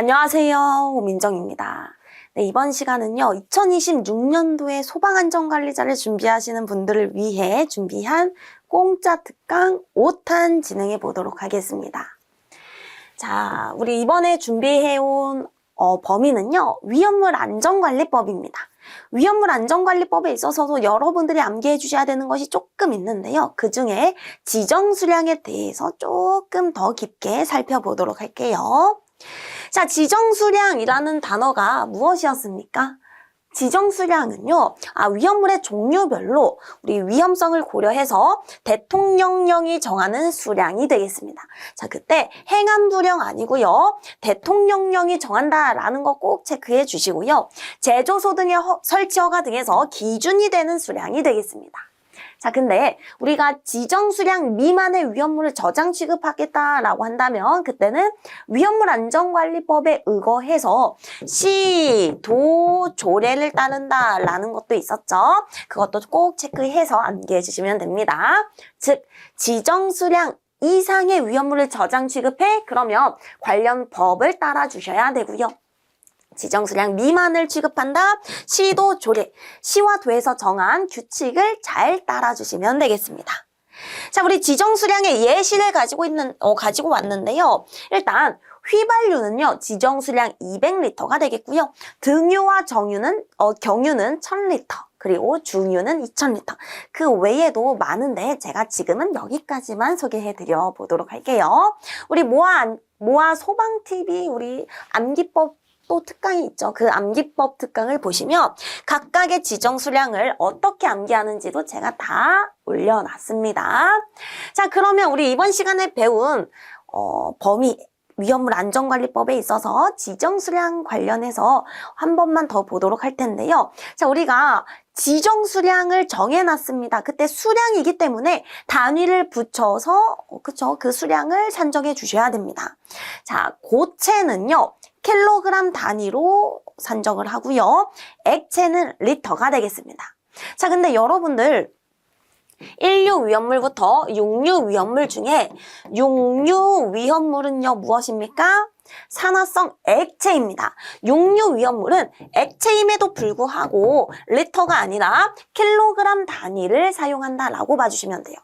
안녕하세요. 오민정입니다. 네, 이번 시간은요, 2026년도에 소방안전관리자를 준비하시는 분들을 위해 준비한 공짜 특강 5탄 진행해 보도록 하겠습니다. 자, 우리 이번에 준비해온 어, 범위는요, 위험물 안전관리법입니다. 위험물 안전관리법에 있어서도 여러분들이 암기해 주셔야 되는 것이 조금 있는데요. 그 중에 지정 수량에 대해서 조금 더 깊게 살펴보도록 할게요. 자, 지정수량이라는 단어가 무엇이었습니까? 지정수량은요, 아, 위험물의 종류별로 우리 위험성을 고려해서 대통령령이 정하는 수량이 되겠습니다. 자, 그때 행안부령 아니고요, 대통령령이 정한다라는 거 꼭 체크해 주시고요. 제조소 등의 허- 설치 허가 등에서 기준이 되는 수량이 되겠습니다. 자, 근데 우리가 지정 수량 미만의 위험물을 저장 취급하겠다라고 한다면 그때는 위험물 안전관리법에 의거해서 시, 도, 조례를 따른다라는 것도 있었죠. 그것도 꼭 체크해서 암기해 주시면 됩니다. 즉, 지정 수량 이상의 위험물을 저장 취급해? 그러면 관련 법을 따라 주셔야 되고요. 지정 수량 미만을 취급한다. 시도 조례, 시와 도에서 정한 규칙을 잘 따라주시면 되겠습니다. 자, 우리 지정 수량의 예시를 가지고 있는 어, 가지고 왔는데요. 일단 휘발유는요 지정 수량 200리터가 되겠고요. 등유와 정유는 어, 경유는 1000리터. 그리고 중유는 2000리터. 그 외에도 많은데 제가 지금은 여기까지만 소개해 드려 보도록 할게요. 우리 모아 안- 모아 소방 TV 우리 암기법 또 특강이 있죠. 그 암기법 특강을 보시면 각각의 지정 수량을 어떻게 암기하는지도 제가 다 올려놨습니다. 자, 그러면 우리 이번 시간에 배운 어, 범위 위험물 안전관리법에 있어서 지정 수량 관련해서 한 번만 더 보도록 할 텐데요. 자, 우리가 지정 수량을 정해놨습니다. 그때 수량이기 때문에 단위를 붙여서 어, 그쵸 그 수량을 산정해 주셔야 됩니다. 자, 고체는요. 킬로그램 단위로 산정을 하고요. 액체는 리터가 되겠습니다. 자, 근데 여러분들 일류 위험물부터 육류 위험물 중에 육류 위험물은요 무엇입니까? 산화성 액체입니다. 육류 위험물은 액체임에도 불구하고 리터가 아니라 킬로그램 단위를 사용한다라고 봐주시면 돼요.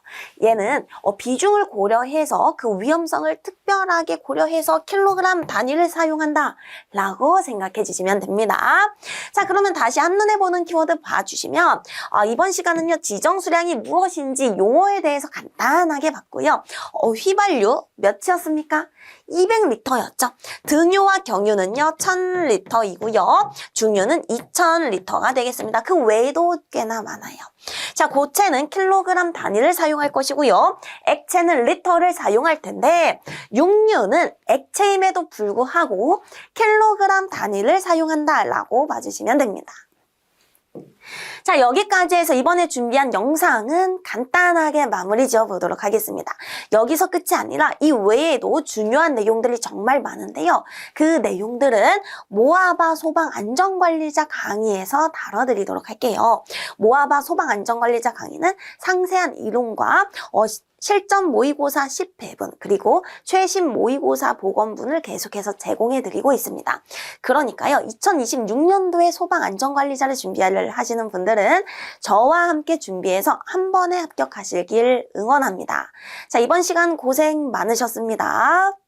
얘는 어, 비중을 고려해서 그 위험성을 특별하게 고려해서 킬로그램 단위를 사용한다라고 생각해 주시면 됩니다. 자, 그러면 다시 한눈에 보는 키워드 봐주시면 아, 이번 시간은요 지정 수량이 무엇인지 용어에 대해서 간단하게 봤고요. 어, 휘발유 몇이었습니까? 200리터였죠. 등유와 경유는요 1000리터이고요. 중유는 2000리터가 되겠습니다. 그 외에도 꽤나 많아요. 자, 고체는 킬로그램 단위를 사용할 것이고요. 액체는 리터를 사용할 텐데 육류는 액체임에도 불구하고 킬로그램 단위를 사용한다라고 봐주시면 됩니다. 자, 여기까지 해서 이번에 준비한 영상은 간단하게 마무리 지어 보도록 하겠습니다. 여기서 끝이 아니라 이 외에도 중요한 내용들이 정말 많은데요. 그 내용들은 모아바 소방 안전관리자 강의에서 다뤄드리도록 할게요. 모아바 소방 안전관리자 강의는 상세한 이론과 어, 실전 모의고사 10회분 그리고 최신 모의고사 보건분을 계속해서 제공해 드리고 있습니다. 그러니까요. 2026년도에 소방 안전관리자를 준비를 하시는 분들은 저와 함께 준비해서 한 번에 합격하시길 응원합니다. 자, 이번 시간 고생 많으셨습니다.